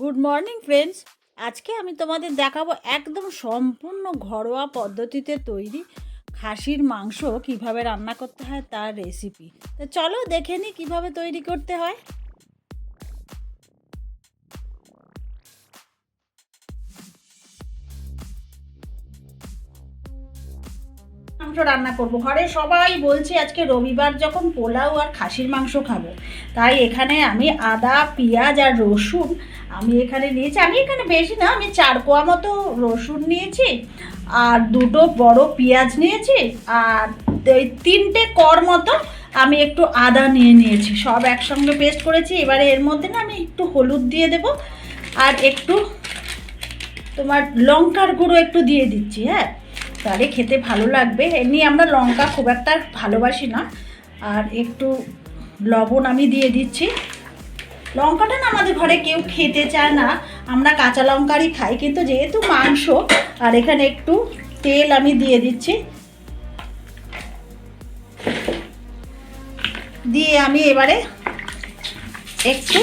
Good morning friends আজকে আমি তোমাদের দেখাবো একদম সম্পূর্ণ ঘরোয়া পদ্ধতিতে তৈরি খাসির মাংস কীভাবে রান্না করতে হয় তার রেসিপি তো চলো দেখে নিই কীভাবে তৈরি করতে হয়। মাংস রান্না করব। ঘরে সবাই বলছে আজকে রবিবার যখন পোলাও আর খাসির মাংস খাব। তাই এখানে আমি আদা, পেঁয়াজ আর রসুন আমি এখানে নিয়েছি। আমি এখানে বেশি না, আমি চার কোয়া মতো রসুন নিয়েছি আর দুটো বড় পেঁয়াজ নিয়েছি আর এই তিনটে কর মতো আমি একটু আদা নিয়ে নিয়েছি। সব একসঙ্গে পেস্ট করেছি। এবারে এর মধ্যে না আমি একটু হলুদ দিয়ে দেব আর একটু তোমার লঙ্কার গুঁড়ো একটু দিয়ে দিচ্ছি হ্যাঁ? তাহলে খেতে ভালো লাগবে। এমনি আমরা লঙ্কা খুব একটা ভালোবাসি না। আর একটু লবণ আমি দিয়ে দিচ্ছি। লঙ্কাটা না আমাদের ঘরে কেউ খেতে চায় না। আমরা কাঁচা লঙ্কারই খাই, কিন্তু যেহেতু মাংস, আর এখানে একটু তেল আমি দিয়ে দিচ্ছি। দিয়ে আমি এবারে একটু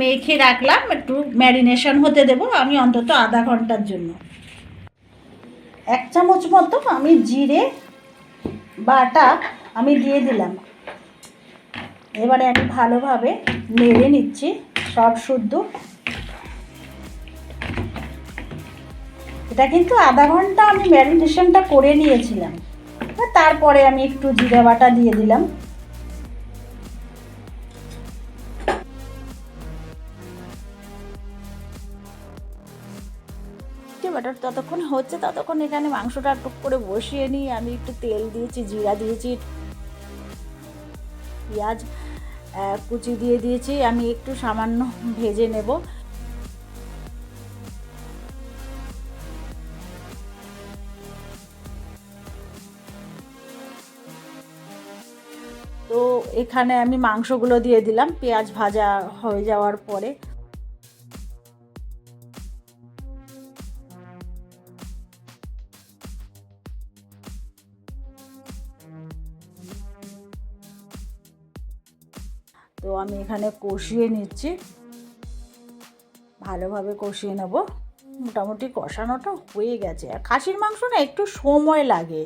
মেখে রাখলাম, একটু ম্যারিনেশন হতে দেবো আমি অন্তত আধা ঘণ্টার জন্য। এক চামচ মতো আমি জিরে বাটা আমি দিয়ে দিলাম। এবারে আমি ভালোভাবে নেড়ে নিচ্ছি, সব শুদ্ধ। এটা কিন্তু আধা ঘণ্টা আমি ম্যারিনেশনটা করে নিয়েছিলাম। তারপরে আমি একটু জিরে বাটা দিয়ে দিলাম। বাটার ততক্ষণ হচ্ছে, ততক্ষণ এখানে মাংসটা টুক করে বসিয়ে নিই। আমি একটু তেল দিয়েছি, জিরা দিয়েছি, পেঁয়াজ কুচি দিয়ে দিয়েছি। আমি একটু সামান্য ভেজে নেব। তো এখানে আমি মাংসগুলো দিয়ে দিলাম। পেঁয়াজ ভাজা হয়ে যাওয়ার পরে তো আমি এখানে কষিয়ে নিচ্ছি। ভালোভাবে কষিয়ে নেব। মোটামুটি কষানোটা হয়ে গেছে। আর খাসির মাংস না একটু সময় লাগে।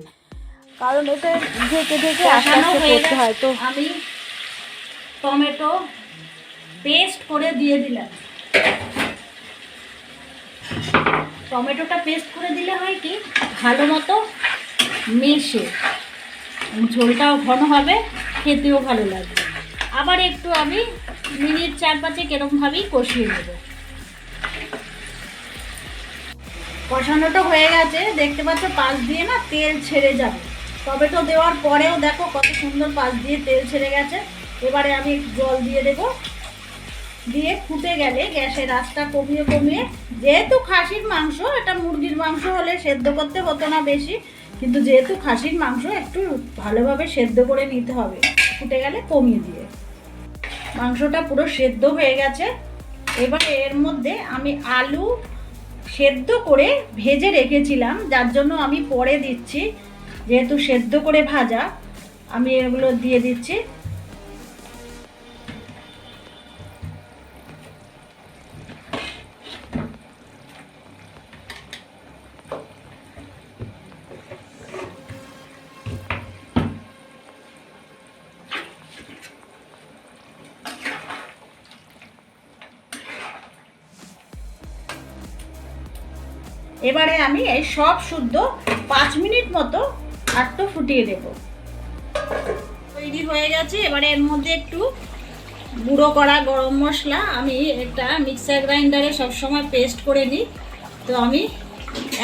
কারণ এটা ঢেকে ঢেকে আস্তে করতে হয় তো। আমি টমেটো পেস্ট করে দিয়ে দিলাম। টমেটোটা পেস্ট করে দিলে হয় কি? ভালো মতো মেশে। ঝোলটাও ঘন হবে খেতেও ভালো লাগবে। আবার একটু আমি মিনিট চার পাঁচে কেরমভাবেই কষিয়ে নেব। কষানোটা হয়ে গেছে, দেখতে পাচ্ছ পাশ দিয়ে না তেল ছেড়ে যাবে। টমেটো দেওয়ার পরেও দেখো কত সুন্দর পাশ দিয়ে তেল ছেড়ে গেছে। এবারে আমি জল দিয়ে দেব। দিয়ে ফুটে গেলে গ্যাসের আঁচটা কমিয়ে কমিয়ে, যেহেতু খাসির মাংস, এটা মুরগির মাংস হলে সেদ্ধ করতে হতো না বেশি, কিন্তু যেহেতু খাসির মাংস একটু ভালোভাবে সেদ্ধ করে নিতে হবে, ফুটে গেলে কমিয়ে দিয়ে। মাংসটা পুরো সেদ্ধ হয়ে গেছে। এবার এর মধ্যে আমি আলু সেদ্ধ করে ভেজে রেখেছিলাম, যার জন্য আমি পরে দিচ্ছি, যেহেতু সেদ্ধ করে ভাজা, আমি এগুলো দিয়ে দিচ্ছি। এবারে আমি এই সব শুদ্ধ পাঁচ মিনিট মতো আটটো ফুটিয়ে দেব। তৈরি হয়ে গেছে। এবারে এর মধ্যে একটু গুঁড়ো করা গরম মশলা। আমি একটা মিক্সার গ্রাইন্ডারে সবসময় পেস্ট করে নিই। তো আমি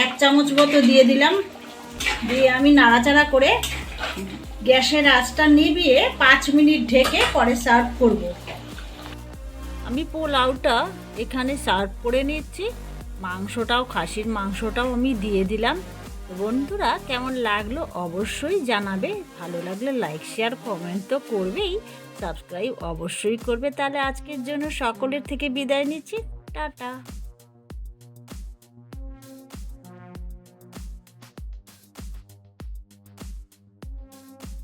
এক চামচ মতো দিয়ে দিলাম। দিয়ে আমি নাড়াচাড়া করে গ্যাসের আঁচটা নিভিয়ে পাঁচ মিনিট ঢেকে পরে সার্ভ করব। আমি পোলাওটা এখানে সার্ভ করে নিচ্ছি। মাংসটাও, খাসির মাংসটাও আমি দিয়ে দিলাম। বন্ধুরা, কেমন লাগল অবশ্যই জানাবে। ভালো লাগলে লাইক, শেয়ার, কমেন্ট তো করবেই। সাবস্ক্রাইব অবশ্যই করবে। তাহলে আজকের জন্য সকলের থেকে বিদায় নিচ্ছি। টাটা।